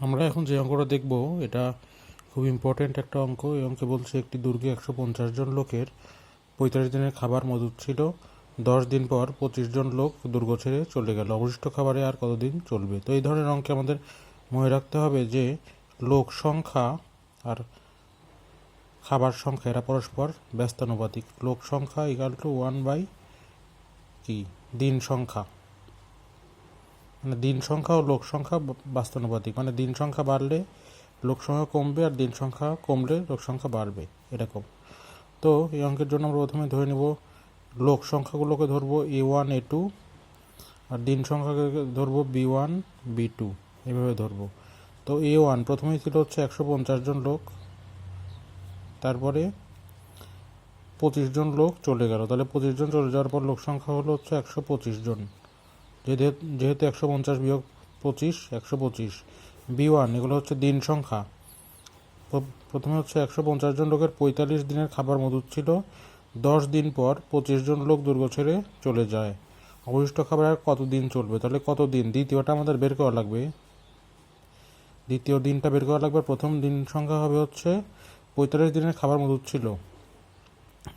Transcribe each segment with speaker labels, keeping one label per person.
Speaker 1: আমরা এখন যে অঙ্কটা দেখব, এটা খুব ইম্পর্ট্যান্ট একটা অঙ্ক। এই অঙ্কে বলছে একটি দুর্গে একশো পঞ্চাশ জন লোকের, পঁয়তাল্লিশ দিনের খাবার মজুদ ছিল দশ দিন পর পঁচিশ জন লোক দুর্গ ছেড়ে চলে গেল। অবশিষ্ট খাবারে আর কতদিন চলবে? তো এই ধরনের অঙ্কে আমাদের মনে রাখতে হবে যে, লোক সংখ্যা আর খাবার সংখ্যা, এরা পরস্পর ব্যস্তানুপাতিক। লোক সংখ্যা ইকাল টু ওয়ান বাই কি? দিন সংখ্যা। মানে দিন সংখ্যা ও লোক সংখ্যা বাস্তবানুপাতিক। মানে দিন সংখ্যা বাড়লে লোক সংখ্যা কমবে আর দিন সংখ্যা কমলে লোক সংখ্যা বাড়বে। এরকম। তো এই অঙ্কের জন্য আমরা প্রথমে ধরে নেব, লোক সংখ্যাগুলোকে ধরবো এ ওয়ান এ টু আর দিন সংখ্যাকে ধরবো বি ওয়ান বি টু এভাবে ধরবো। তো এ ওয়ান প্রথমেই ছিল হচ্ছে একশো পঞ্চাশ জন লোক, তারপরে পঁচিশ জন লোক চলে গেল। তাহলে পঁচিশ জন চলে যাওয়ার পর লোক সংখ্যা হলো হচ্ছে একশো পঁচিশ জন। যেহেতু একশো পঞ্চাশ বিয়োগ পঁচিশ, একশো পঁচিশ। বি ওয়ান, এগুলো হচ্ছে দিন সংখ্যা। প্র- প্রথমে হচ্ছে একশো পঞ্চাশ জন লোকের পঁয়তাল্লিশ দিনের খাবার মজুদ ছিল। দশ দিন পর পঁচিশ জন লোক দুর্গ ছেড়ে চলে যায়। অবশিষ্ট খাবার আর কত দিন চলবে? তাহলে কত দিন? দ্বিতীয়টা আমাদের বের করা লাগবে। দ্বিতীয় দিনটা বের করা লাগবে। প্রথম দিন সংখ্যা হবে হচ্ছে পঁয়তাল্লিশ দিনের খাবার মজুদ ছিল।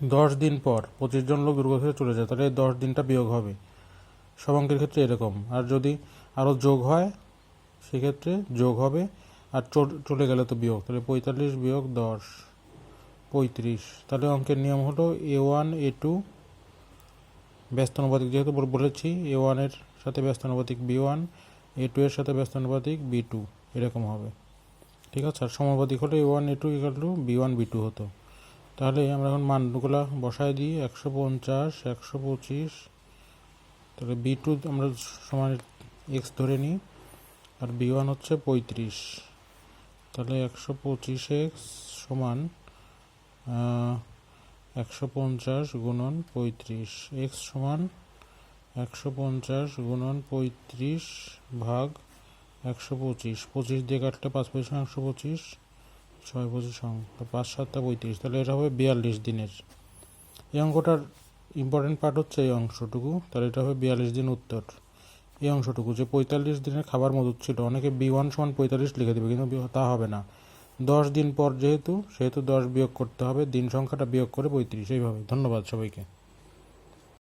Speaker 1: দশ দিন পর পঁচিশ জন লোক দুর্গ ছেড়ে চলে যায়। তাহলে দশ দিনটা বিয়োগ হবে। সব অঙ্কের ক্ষেত্রে এরকম। আর যদি আরও যোগ হয়, সেক্ষেত্রে যোগ হবে। আর চল- গেলে তো বিয়োগ। তাহলে পঁয়তাল্লিশ বিয়োগ দশ, পঁয়ত্রিশ। তাহলে অঙ্কের নিয়ম হলো এ ওয়ান, এ টু ব্যস্তানুপাতিক যেহেতু বলেছি, এ ওয়ানের সাথে ব্যস্তানুপাতিক বি ওয়ান, এ টু এর সাথে ব্যস্তানুপাতিক বি টু। এরকম হবে। ঠিক আছে? আর সমানুপাতিক হলে A one, A two equal to B one, B two হতো। তাহলে আমরা এখন মানগুলো বসায় দিই। একশো পঞ্চাশ, একশো পঁচিশ তাহলে বি টু আমরা সমান এক্স ধরে নিই, আর বি ওয়ান হচ্ছে পঁয়ত্রিশ। তাহলে একশো পঁচিশ এক্স সমান একশো পঞ্চাশ গুণন পঁয়ত্রিশ। এক্স সমান একশো পঞ্চাশ গুণন পঁয়ত্রিশ ভাগ একশো পঁচিশ। পঁচিশ দিয়ে কাটলে পাঁচ পঁচিশ একশো পঁচিশ, ছয় পঁচিশ অঙ্ক পাঁচ সাতটা পঁয়ত্রিশ। তাহলে এটা হবে বিয়াল্লিশ দিনের। এই অঙ্কটার ইম্পর্টেন্ট পার্ট হচ্ছে এই অংশটুকু তাহলে এটা হবে বিয়াল্লিশ দিন উত্তর। এই অংশটুকু যে পঁয়তাল্লিশ দিনের খাবার মজুদ ছিল, অনেকে বি ওয়ান সমান পঁয়তাল্লিশ লিখে দেবে, কিন্তু তা হবে না। দশ দিন পর যেহেতু, সেহেতু দশ বিয়োগ করতে হবে, দিন সংখ্যাটা বিয়োগ করে পঁয়ত্রিশ, এইভাবে। ধন্যবাদ সবাইকে।